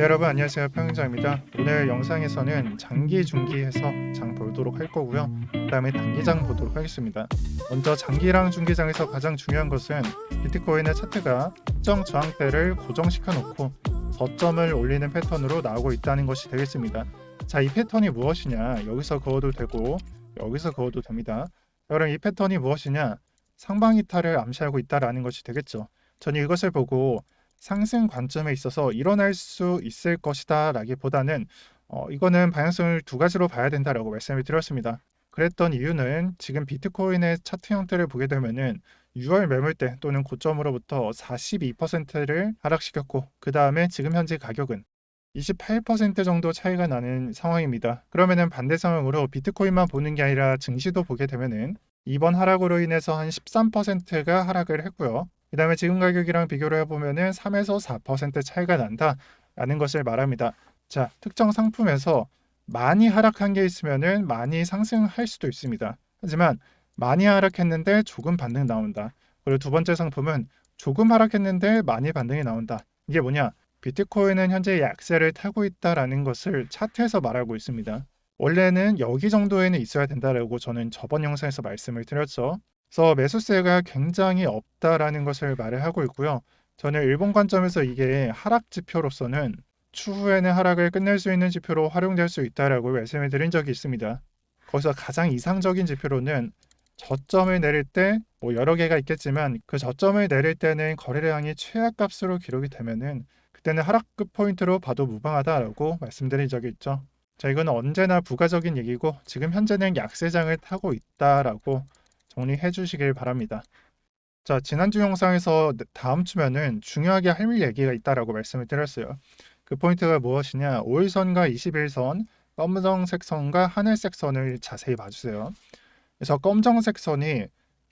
네, 여러분 안녕하세요 평행자입니다. 오늘 영상에서는 장기 중기해서 장 보도록 할 거고요. 그 다음에 단기장 보도록 하겠습니다. 먼저 장기랑 중기장에서 가장 중요한 것은 비트코인의 차트가 특정 저항대를 고정시켜 놓고 저점을 올리는 패턴으로 나오고 있다는 것이 되겠습니다. 자, 이 패턴이 무엇이냐? 여기서 그어도 되고 여기서 그어도 됩니다. 자, 그럼 이 패턴이 무엇이냐? 상방 이탈을 암시하고 있다라는 것이 되겠죠. 저는 이것을 보고 상승 관점에 있어서 일어날 수 있을 것이다 라기보다는 어, 이거는 방향성을 두 가지로 봐야 된다라고 말씀을 드렸습니다. 그랬던 이유는 지금 비트코인의 차트 형태를 보게 되면은 6월 매물대 또는 고점으로부터 42%를 하락시켰고 그 다음에 지금 현재 가격은 28% 정도 차이가 나는 상황입니다. 그러면은 반대 상황으로 비트코인만 보는 게 아니라 증시도 보게 되면은 이번 하락으로 인해서 한 13%가 하락을 했고요. 그 다음에 지금 가격이랑 비교를 해보면은 3에서 4% 차이가 난다라는 것을 말합니다. 자, 특정 상품에서 많이 하락한 게 있으면은 많이 상승할 수도 있습니다. 하지만 많이 하락했는데 조금 반등 나온다. 그리고 두 번째 상품은 조금 하락했는데 많이 반등이 나온다. 이게 뭐냐? 비트코인은 현재 약세를 타고 있다라는 것을 차트에서 말하고 있습니다. 원래는 여기 정도에는 있어야 된다라고 저는 저번 영상에서 말씀을 드렸죠. 그래서 매수세가 굉장히 없다라는 것을 말을 하고 있고요. 저는 일본 관점에서 이게 하락 지표로서는 추후에는 하락을 끝낼 수 있는 지표로 활용될 수 있다라고 말씀을 드린 적이 있습니다. 거기서 가장 이상적인 지표로는 저점을 내릴 때 뭐 여러 개가 있겠지만 그 저점을 내릴 때는 거래량이 최악값으로 기록이 되면은 그때는 하락급 포인트로 봐도 무방하다라고 말씀드린 적이 있죠. 자, 이건 언제나 부가적인 얘기고 지금 현재는 약세장을 타고 있다라고 정리해 주시길 바랍니다. 자, 지난주 영상에서 다음 주면은 중요하게 할 얘기가 있다라고 말씀을 드렸어요. 그 포인트가 무엇이냐? 5일선과 21선, 검정색 선과 하늘색 선을 자세히 봐주세요. 그래서 검정색 선이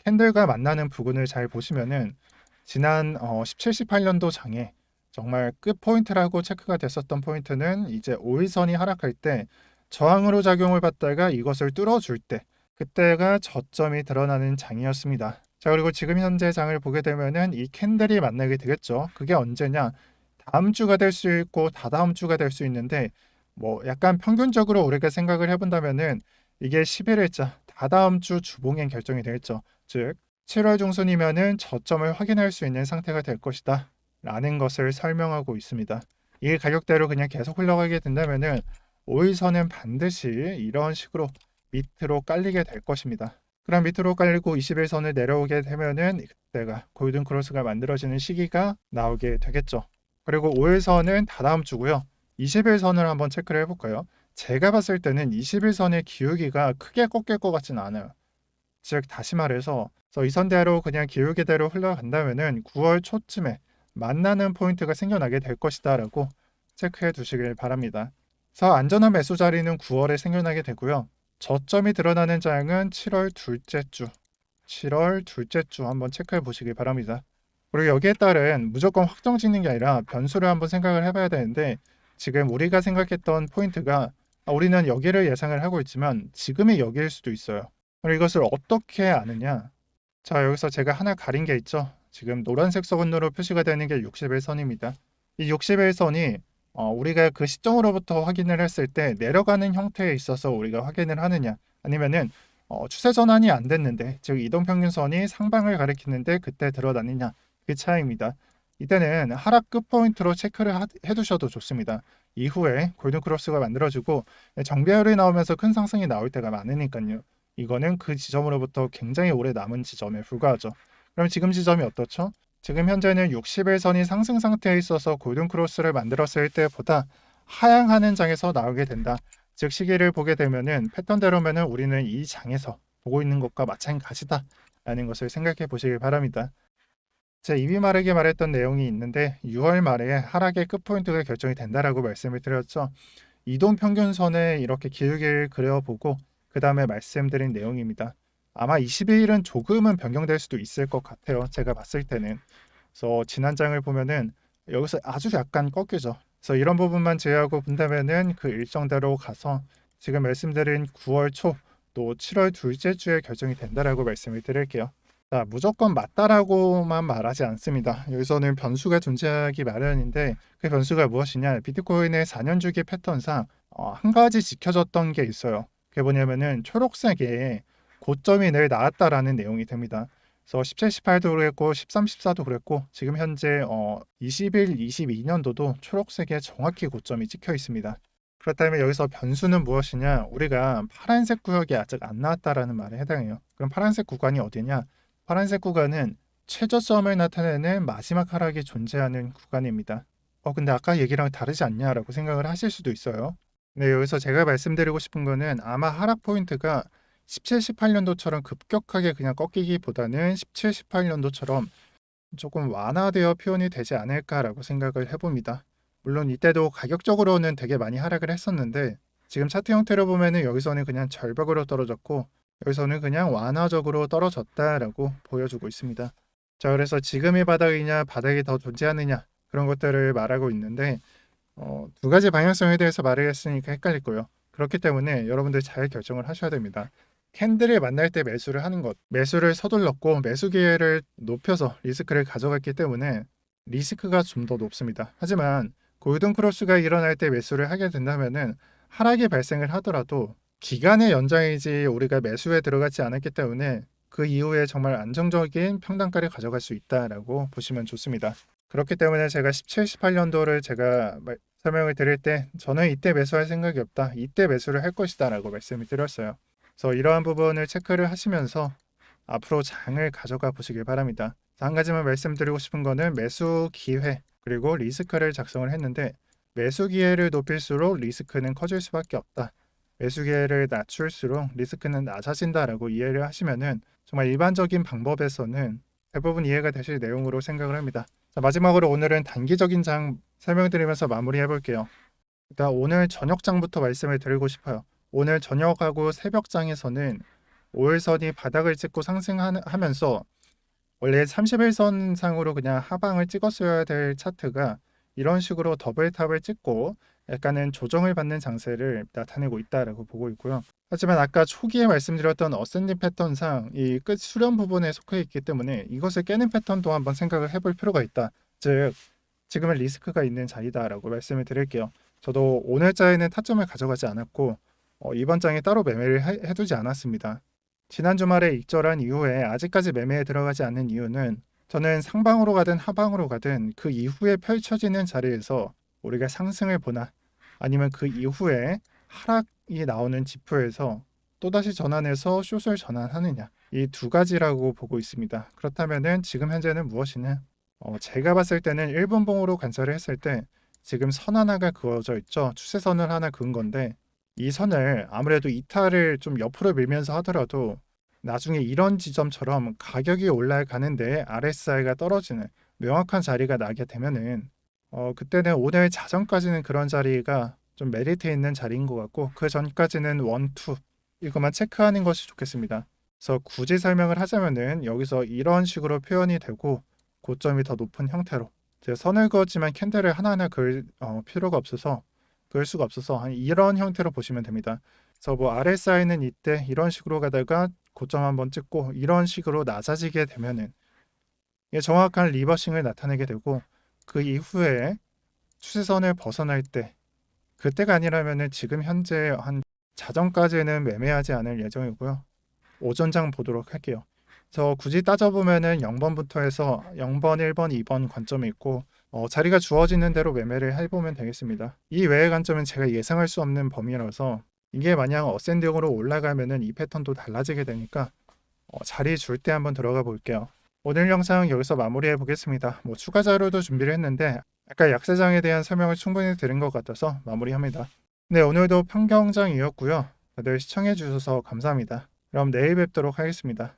캔들과 만나는 부분을 잘 보시면은 지난 어, 17, 18년도 장에 정말 끝 포인트라고 체크가 됐었던 포인트는 이제 5일선이 하락할 때 저항으로 작용을 받다가 이것을 뚫어줄 때 그때가 저점이 드러나는 장이었습니다. 자 그리고 지금 현재 장을 보게 되면은 이 캔들이 만나게 되겠죠. 그게 언제냐? 다음 주가 될 수 있고 다다음 주가 될 수 있는데 뭐 약간 평균적으로 우리가 생각을 해본다면은 이게 11일자 다다음 주 주봉행 결정이 되겠죠. 즉 7월 중순이면은 저점을 확인할 수 있는 상태가 될 것이다. 라는 것을 설명하고 있습니다. 이 가격대로 그냥 계속 흘러가게 된다면은 5일선은 반드시 이런 식으로 밑으로 깔리게 될 것입니다. 그럼 밑으로 깔리고 21선을 내려오게 되면은 그때가 골든 크로스가 만들어지는 시기가 나오게 되겠죠. 그리고 5일선은 다다음 주고요. 21선을 한번 체크를 해볼까요? 제가 봤을 때는 21선의 기울기가 크게 꺾일 것 같지는 않아요. 즉 다시 말해서 이 선대로 그냥 기울기대로 흘러간다면은 9월 초쯤에 만나는 포인트가 생겨나게 될 것이다라고 체크해 두시길 바랍니다. 그래서 안전한 매수 자리는 9월에 생겨나게 되고요. 저점이 드러나는 장은 7월 둘째 주, 7월 둘째 주 한번 체크해 보시길 바랍니다. 그리고 여기에 따른 무조건 확정 짓는 게 아니라 변수를 한번 생각을 해봐야 되는데 지금 우리가 생각했던 포인트가 아, 우리는 여기를 예상을 하고 있지만 지금이 여기일 수도 있어요. 그리고 이것을 어떻게 아느냐? 자 여기서 제가 하나 가린 게 있죠. 지금 노란색 서건으로 표시가 되는 게 61선입니다. 이 61선이 어, 우리가 그 시점으로부터 확인을 했을 때 내려가는 형태에 있어서 우리가 확인을 하느냐 아니면은 어, 추세 전환이 안 됐는데 즉 이동 평균선이 상방을 가리키는데 그때 드러나느냐 그 차이입니다. 이때는 하락 끝 포인트로 체크를 하, 해두셔도 좋습니다. 이후에 골든 크로스가 만들어지고 정배열이 나오면서 큰 상승이 나올 때가 많으니까요. 이거는 그 지점으로부터 굉장히 오래 남은 지점에 불과하죠. 그럼 지금 지점이 어떻죠? 지금 현재는 60일선이 상승 상태에 있어서 골든 크로스를 만들었을 때보다 하향하는 장에서 나오게 된다. 즉 시기를 보게 되면은 패턴대로면은 우리는 이 장에서 보고 있는 것과 마찬가지다. 라는 것을 생각해 보시길 바랍니다. 제 입이 마르게 말했던 내용이 있는데 6월 말에 하락의 끝포인트가 결정이 된다라고 말씀을 드렸죠. 이동 평균선에 이렇게 기울기를 그려보고 그 다음에 말씀드린 내용입니다. 아마 22일은 조금은 변경될 수도 있을 것 같아요. 제가 봤을 때는. 그래서 지난 장을 보면은 여기서 아주 약간 꺾이죠. 그래서 이런 부분만 제외하고 본다면은 그 일정대로 가서 지금 말씀드린 9월 초 또 7월 둘째 주에 결정이 된다라고 말씀을 드릴게요. 자, 무조건 맞다라고만 말하지 않습니다. 여기서는 변수가 존재하기 마련인데 그 변수가 무엇이냐? 비트코인의 4년 주기 패턴상 어, 한 가지 지켜졌던 게 있어요. 그게 뭐냐면은 초록색에 고점이 늘 나왔다라는 내용이 됩니다. 그래서 17, 18도 그랬고 13, 14도 그랬고 지금 현재 어, 21, 22년도도 초록색에 정확히 고점이 찍혀 있습니다. 그렇다면 여기서 변수는 무엇이냐? 우리가 파란색 구역이 아직 안 나왔다라는 말에 해당해요. 그럼 파란색 구간이 어디냐? 파란색 구간은 최저점을 나타내는 마지막 하락이 존재하는 구간입니다. 어, 근데 아까 얘기랑 다르지 않냐라고 생각을 하실 수도 있어요. 네, 여기서 제가 말씀드리고 싶은 거는 아마 하락 포인트가 17, 18년도처럼 급격하게 그냥 꺾이기보다는 17, 18년도처럼 조금 완화되어 표현이 되지 않을까라고 생각을 해봅니다. 물론 이때도 가격적으로는 되게 많이 하락을 했었는데 지금 차트 형태로 보면은 여기서는 그냥 절벽으로 떨어졌고 여기서는 그냥 완화적으로 떨어졌다라고 보여주고 있습니다. 자, 그래서 지금이 바닥이냐, 바닥이 더 존재하느냐 그런 것들을 말하고 있는데 어, 두 가지 방향성에 대해서 말을 했으니까 헷갈릴 거예요. 그렇기 때문에 여러분들 잘 결정을 하셔야 됩니다. 캔들을 만날 때 매수를 하는 것, 매수를 서둘렀고 매수 기회를 높여서 리스크를 가져갔기 때문에 리스크가 좀 더 높습니다. 하지만 골든 크로스가 일어날 때 매수를 하게 된다면은 하락이 발생을 하더라도 기간의 연장이지 우리가 매수에 들어가지 않았기 때문에 그 이후에 정말 안정적인 평단가를 가져갈 수 있다라고 보시면 좋습니다. 그렇기 때문에 제가 17, 18년도를 제가 말- 설명을 드릴 때 저는 이때 매수할 생각이 없다. 이때 매수를 할 것이다라고 말씀을 드렸어요. 그래서 이러한 부분을 체크를 하시면서 앞으로 장을 가져가 보시길 바랍니다. 한 가지만 말씀드리고 싶은 거는 매수 기회 그리고 리스크를 작성을 했는데 매수 기회를 높일수록 리스크는 커질 수밖에 없다. 매수 기회를 낮출수록 리스크는 낮아진다라고 이해를 하시면은 정말 일반적인 방법에서는 대부분 이해가 되실 내용으로 생각을 합니다. 자, 마지막으로 오늘은 단기적인 장 설명드리면서 마무리해 볼게요. 일단 오늘 저녁 장부터 말씀을 드리고 싶어요. 오늘 저녁하고 새벽장에서는 5일선이 바닥을 찍고 상승하면서 원래 31선 상으로 그냥 하방을 찍었어야 될 차트가 이런 식으로 더블탑을 찍고 약간은 조정을 받는 장세를 나타내고 있다라고 보고 있고요. 하지만 아까 초기에 말씀드렸던 어센딩 패턴상 이 끝 수렴 부분에 속해 있기 때문에 이것을 깨는 패턴도 한번 생각을 해볼 필요가 있다. 즉 지금은 리스크가 있는 자리다라고 말씀을 드릴게요. 저도 오늘자에는 타점을 가져가지 않았고 어, 이번 장에 따로 매매를 해, 해두지 않았습니다. 지난 주말에 익절한 이후에 아직까지 매매에 들어가지 않는 이유는 저는 상방으로 가든 하방으로 가든 그 이후에 펼쳐지는 자리에서 우리가 상승을 보나 아니면 그 이후에 하락이 나오는 지표에서 또다시 전환해서 숏을 전환하느냐 이 두 가지라고 보고 있습니다. 그렇다면은 지금 현재는 무엇이냐? 어, 제가 봤을 때는 일본봉으로 관찰을 했을 때 지금 선 하나가 그어져 있죠. 추세선을 하나 그은 건데 이 선을 아무래도 이탈을 좀 옆으로 밀면서 하더라도 나중에 이런 지점처럼 가격이 올라가는데 RSI가 떨어지는 명확한 자리가 나게 되면은 어 그때는 오늘 자정까지는 그런 자리가 좀 메리트 있는 자리인 것 같고 그 전까지는 원투 이것만 체크하는 것이 좋겠습니다. 그래서 굳이 설명을 하자면은 여기서 이런 식으로 표현이 되고 고점이 더 높은 형태로 선을 그었지만 캔들을 하나하나 그을 어, 필요가 없어서 그을 수가 없어서 한 이런 형태로 보시면 됩니다. 그래서 뭐 RSI는 이때 이런 식으로 가다가 고점 한번 찍고 이런 식으로 낮아지게 되면은 정확한 리버싱을 나타내게 되고 그 이후에 추세선을 벗어날 때 그때가 아니라면은 지금 현재 한 자정까지는 매매하지 않을 예정이고요. 오전장 보도록 할게요. 그래서 굳이 따져보면은 0번부터 해서 0번, 1번, 2번 관점이 있고 어, 자리가 주어지는 대로 매매를 해보면 되겠습니다. 이 외의 관점은 제가 예상할 수 없는 범위라서 이게 만약 어센딩으로 올라가면은 이 패턴도 달라지게 되니까 어, 자리 줄 때 한번 들어가 볼게요. 오늘 영상 여기서 마무리해 보겠습니다. 뭐 추가 자료도 준비를 했는데 아까 약세장에 대한 설명을 충분히 드린 것 같아서 마무리합니다. 네 오늘도 평경장이었고요. 다들 시청해 주셔서 감사합니다. 그럼 내일 뵙도록 하겠습니다.